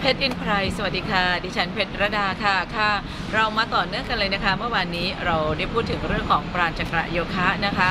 เพชรอินไพรสวัสดีค่ะ ดิฉันเพชรระดาค่ะค่ะ เรามาต่อเนื่องกันเลยนะคะ เมื่อวานนี้เราได้พูดถึงเรื่องของปราณจักระโยคะนะคะ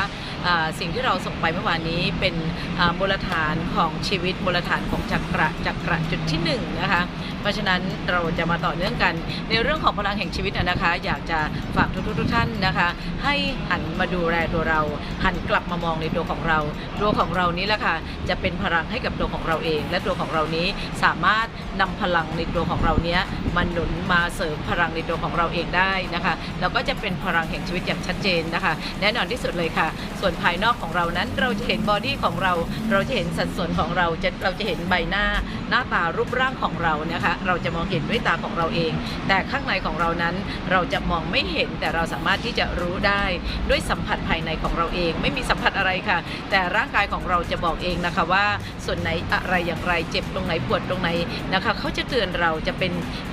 สิ่งที่เราส่งไปเมื่อวานนี้เป็นอ่ามูลฐานของชีวิตมูลฐานของจักระจักระจุดที่หนึ่งนะคะเพราะฉะนั้นเราจะมาต่อเนื่องกัน ในเรื่องของพลังแห่งชีวิตนะคะ อยากจะฝากทุกๆทุกท่านนะคะ ให้หันมาดูแลตัวเรา หันกลับมามองในตัวของเรา ตัวของเรานี้แหละค่ะจะเป็นพลังให้กับตัวของเราเอง และตัวของเรานี้สามารถนำพลังในตัวของเราเนี้ยมาหนุนมาเสริมพลังในตัวของเราเองได้นะคะแล้วก็จะเป็นพลังแห่งชีวิตอย่างชัดเจนนะคะ แน่นอนที่สุดเลยค่ะ ส่วนภายนอกของเรานั้น เราจะเห็นบอดี้ของเรา เราจะเห็นสัดส่วนของเราจะเราจะเห็นใบหน้า หน้าตารูปร่างของเรานะคะ เราจะมองเห็นด้วยตาของเราเอง แต่ข้างในของเรานั้นเราจะมองไม่เห็นแต่เราสามารถที่จะรู้ได้ด้วยสัมผัสภายในของเราเอง ไม่มีสัมผัสอะไรค่ะ แต่ร่างกายของเราจะบอกเองนะคะว่า ส่วนไหนอะไรอย่างไรเจ็บตรงไหนปวดตรงไหนนะคะเขาจะเตือนเราจะเป็น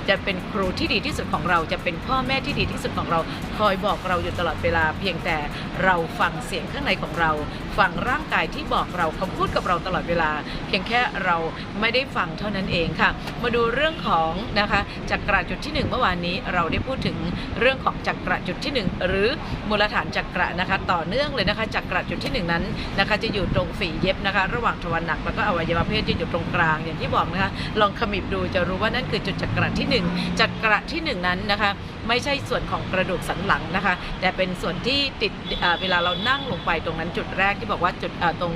จะเป็นครูที่ดีที่สุดของเราจะเป็นพ่อแม่ที่ดีที่สุดของเรา คอยบอกเราอยู่ตลอดเวลาเพียงแต่เราฟังเสียงข้างในของเรา ฟังร่างกายที่บอกเราเขาพูดกับเราตลอดเวลา เพียงแค่เราไม่ได้ฟังเท่านั้นเองค่ะ มาดูเรื่องของนะคะจักระจุดที่หนึ่งเมื่อวานนี้เราได้พูดถึงเรื่องของจักระจุดที่หนึ่งหรือมูลฐานจักระนะคะ ต่อเนื่องเลยนะคะจักระจุดที่หนึ่งนั้นนะคะจะอยู่ตรงฝีเย็บนะคะ ระหว่างทวารหนักแล้วก็อวัยวะเพศจะอยู่ตรงกลางอย่างที่บอกนะคะ ลองขมิบดูจะรู้ว่านั่นคือจุดจักระที่หนึ่งจักระที่หนึ่งนั้นนะคะไม่ใช่ส่วนของกระดูกสันหลังนะคะ แต่เป็นส่วนที่ติดเวลาเรานั่งลงไปตรงนั้นจุดแรกที่บอกว่าจุดตรง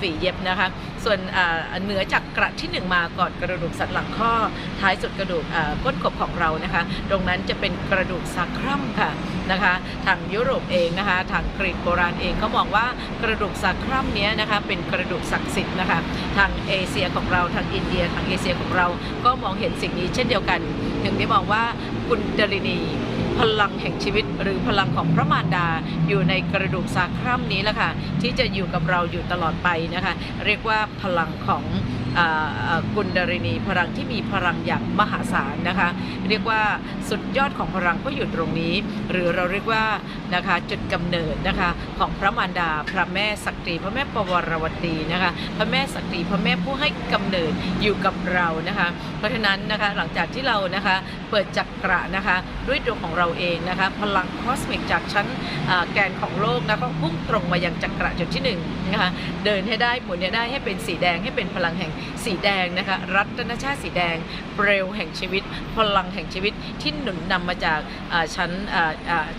ฝีเย็บนะคะ ส่วนอ่าเหนือจากกระที่หนึ่งมาก่อนกระดูกสันหลังข้อ ท้ายสุดกระดูกอ่าก้นกบของเรานะคะ ตรงนั้นจะเป็นกระดูกซาครัมค่ะนะคะ ทางยุโรปเองนะคะ ทางกรีกโบราณเองก็มองว่ากระดูกซาครัมเนี้ยนะคะเป็นกระดูกศักดิ์สิทธิ์นะคะ ทางเอเชียของเราทางอินเดียทางเอเชียของเราก็มองเห็นสิ่งนี้เช่นเดียวกัน ถึงได้มองว่ากุณดลินี พลังแห่งชีวิตหรือพลังของพระมารดาอยู่ในกระดูกซาครัมนี้แหละค่ะที่จะอยู่กับเราอยู่ตลอดไปนะคะเรียกว่าพลังของกุณดารินีพลังที่มีพลังอย่างมหาศาลนะคะ เรียกว่า สุดยอดของพลังก็อยู่ตรงนี้ หรือเราเรียกว่านะคะจุดกำเนิดนะคะของพระมารดา พระแม่สักตรีพระแม่ปวรวตีนะคะพระแม่สักตรีพระแม่ผู้ให้กำเนิดอยู่กับเรานะคะ เพราะฉะนั้นนะคะหลังจากที่เรานะคะเปิดจักระนะคะด้วยตัวของเราเองนะคะพลังคอสมิกจากชั้นแกนของโลกนะก็พุ่งตรงมายังจักระจุดที่หนึ่งนะคะเดินให้ได้หมุนให้ได้ให้เป็นสีแดงให้เป็นพลังแห่งสีแดงนะคะรัตนชาติสีแดงเปลวแห่งชีวิต พลังแห่งชีวิตที่หนุนนำมาจากชั้น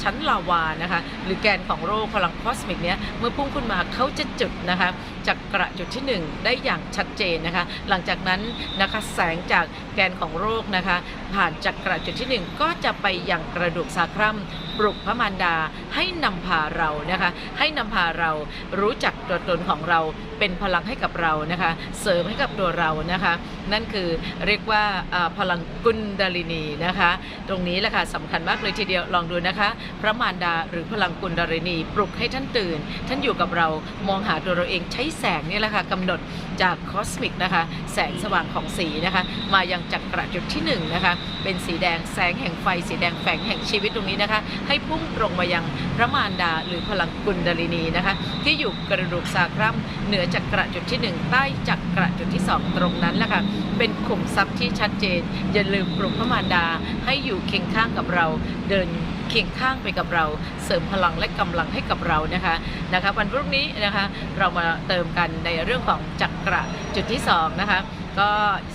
ชั้นลาวานะคะหรือแกนของโลกพลังคอสมิกเนี้ยเมื่อพุ่งขึ้นมาเขาจะจุดนะคะ จักระจุดที่หนึ่งได้อย่างชัดเจนนะคะ หลังจากนั้นนะคะแสงจากแกนของโรคนะคะ ผ่านจักระจุดที่หนึ่งก็จะไปยังกระดูกซาครัมปลุกพระมารดาให้นำพาเรานะคะ ให้นำพาเรารู้จักตัวตนของเราเป็นพลังให้กับเรานะคะ เสริมให้กับตัวเรานะคะ นั่นคือเรียกว่าอ่าพลังกุนดาลินีนะคะ ตรงนี้แหละค่ะสำคัญมากเลยทีเดียวลองดูนะคะ พระมารดาหรือพลังกุนดาลินี ปลุกให้ท่านตื่น ท่านอยู่กับเรามองหาตัวเราเองใช้แสงนี่แหละค่ะกำหนดจากคอสมิกนะคะ แสงสว่างของสีนะคะ มายังจักระจุดที่หนึ่งนะคะ เป็นสีแดงแสงแห่งไฟ สีแดงแฝงแห่งชีวิตตรงนี้นะคะ ให้พุ่งตรงมายังพระมารดาหรือพลังกุนดาลินีนะคะ ที่อยู่กระดูกซาครัมเหนือจักระจุดที่หนึ่งใต้จักระจุดที่สองตรงนั้นแหละค่ะเป็นขุมทรัพย์ที่ชัดเจน อย่าลืมปลุกพระมารดาให้อยู่เคียงข้างกับเราเดิน เคียงข้างไปกับเรา เสริมพลังและกำลังให้กับเรานะคะนะคะวันพรุ่งนี้นะคะเรามาเติมกันในเรื่องของจักระจุดที่สองนะคะก็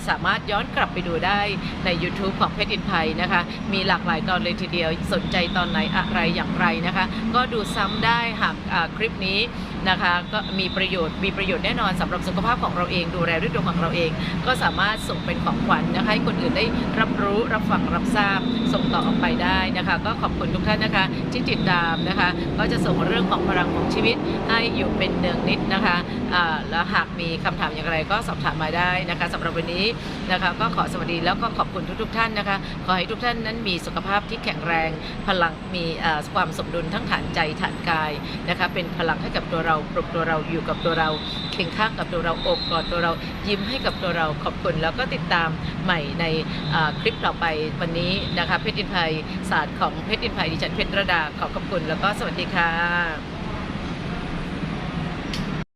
สามารถย้อนกลับไปดูได้ใน YouTube ของเพชรอินไพนะคะ มีหลากหลายตอนเลยทีเดียวสนใจตอนไหนอะไรอย่างไรนะคะ ก็ดูซ้ำได้หากคลิปนี้นะคะก็มีประโยชน์มีประโยชน์แน่นอนสำหรับสุขภาพของเราเองดูแลด้วยตัวของเราเอง ก็สามารถส่งเป็นของขวัญนะคะให้คนอื่นได้รับรู้รับฟังรับทราบ ส่งต่อออกไปได้นะคะ ก็ขอบคุณทุกท่านนะคะที่ติดตามนะคะ ก็จะส่งเรื่องของพลังของชีวิตให้อยู่เป็นเนืองนิดนะคะแล้วหากมีคำถามอย่างไรก็สอบถามมาได้นะคะสำหรับวันนี้นะคะก็ขอสวัสดีแล้วก็ขอบคุณทุกๆท่านนะคะ ขอให้ทุกท่านนั้นมีสุขภาพที่แข็งแรง พลังมีความสมดุลทั้งฐานใจฐานกายนะคะเป็นพลังให้กับตัวเราปลุกตัวเราอยู่กับตัวเราเคียงข้างกับตัวเราโอบกอดตัวเรายิ้มให้กับตัวเราขอบคุณแล้วก็ติดตามใหม่ในคลิปต่อไปวันนี้นะคะเพชรอินไพยศาสตร์ของเพชรอินไพยดิฉันเพชรระดาขอขอบคุณแล้วก็สวัสดีค่ะ